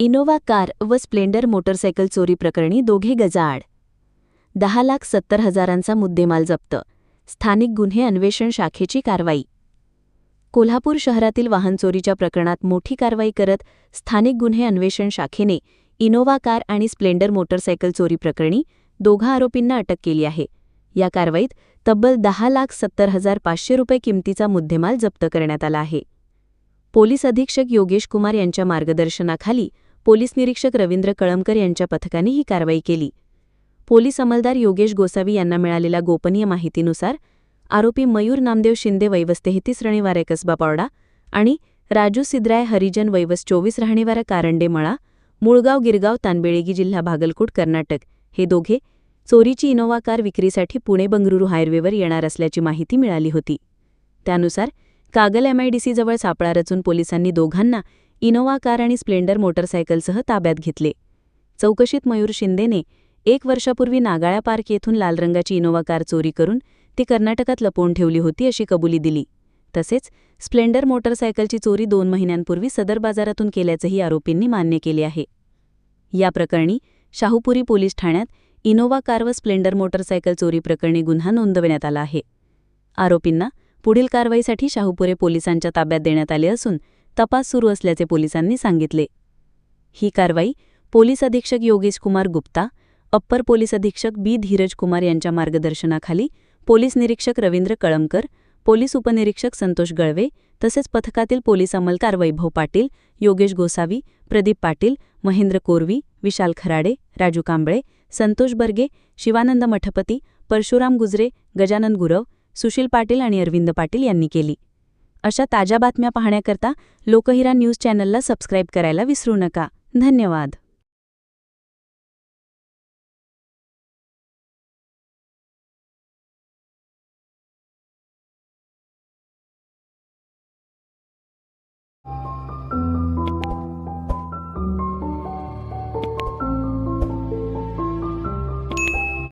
Innova car व Splendor motorcycle चोरी प्रकरणी दोघे गजाआड. दहा लाख सत्तर हजारांचा मुद्देमाल जप्त. स्थानिक गुन्हे अन्वेषण शाखेची कारवाई. कोल्हापूर शहरातील वाहन चोरीच्या प्रकरणात मोठी कारवाई करत स्थानिक गुन्हे अन्वेषण शाखेने इनोवा कार आणि स्प्लेंडर मोटरसायकल चोरी प्रकरणी दोघा आरोपींना अटक केली आहे. या कारवाईत तब्बल दहा लाख सत्तर हजार पाचशे रुपये किमतीचा मुद्देमाल जप्त करण्यात आला आहे. पोलीस अधीक्षक योगेश कुमार यांच्या मार्गदर्शनाखाली पोलीस निरीक्षक रवींद्र कळमकर यांच्या पथकाने ही कारवाई केली. पोलीस अंमलदार योगेश गोसावी यांना मिळालेल्या गोपनीय माहितीनुसार आरोपी मयूर नामदेव शिंदे वैवस तेहतीस राहणीवारा कसबा पावडा आणि राजू सिद्राय हरिजन वैवस चोवीस राहणीवारा कारंडे मळा मुळगाव गिरगाव तानबेळेगी जिल्हा भागलकोट कर्नाटक. हे दोघे चोरीची इनोव्हा कार विक्रीसाठी पुणे बंगळुरू हायवेवर येणार असल्याची माहिती मिळाली होती. त्यानुसार कागल एमआयडीसीजवळ सापळा रचून पोलिसांनी दोघांना इनोवा कार आणि स्प्लेंडर मोटरसायकलसह ताब्यात घेतले. चौकशीत मयूर शिंदेने एक वर्षापूर्वी नागाळ्या पार्क येथून लाल रंगाची इनोवा कार चोरी करून ती कर्नाटकात लपवून ठेवली होती अशी कबुली दिली. तसेच स्प्लेंडर मोटरसायकलची चोरी दोन महिन्यांपूर्वी सदर बाजारातून केल्याचंही आरोपींनी मान्य केले आहे. या प्रकरणी शाहूपुरी पोलीस ठाण्यात इनोवा कार व स्प्लेंडर मोटरसायकल चोरी प्रकरणी गुन्हा नोंदवण्यात आला आहे. आरोपींना पुढील कारवाईसाठी शाहूपुरे पोलिसांच्या ताब्यात देण्यात आले असून तपास सुरू असल्याचे पोलिसांनी सांगितले. ही कारवाई पोलीस अधीक्षक योगेश कुमार गुप्ता अप्पर पोलीस अधीक्षक बी. धीरज कुमार यांच्या मार्गदर्शनाखाली पोलीस निरीक्षक रवींद्र कळमकर पोलीस उपनिरीक्षक संतोष गळवे तसेच पथकातील पोलीस अंमलकार वैभव पाटील योगेश गोसावी प्रदीप पाटील महेंद्र कोरवी विशाल खराडे राजू कांबळे संतोष बर्गे शिवानंद मठपती परशुराम गुजरे गजानन गुरव सुशील पाटील आणि अरविंद पाटील यांनी केली. अशा ताज्या बातम्या पाहण्याकरता लोकहिरा न्यूज चॅनलला सबस्क्राईब करायला विसरू नका. धन्यवाद.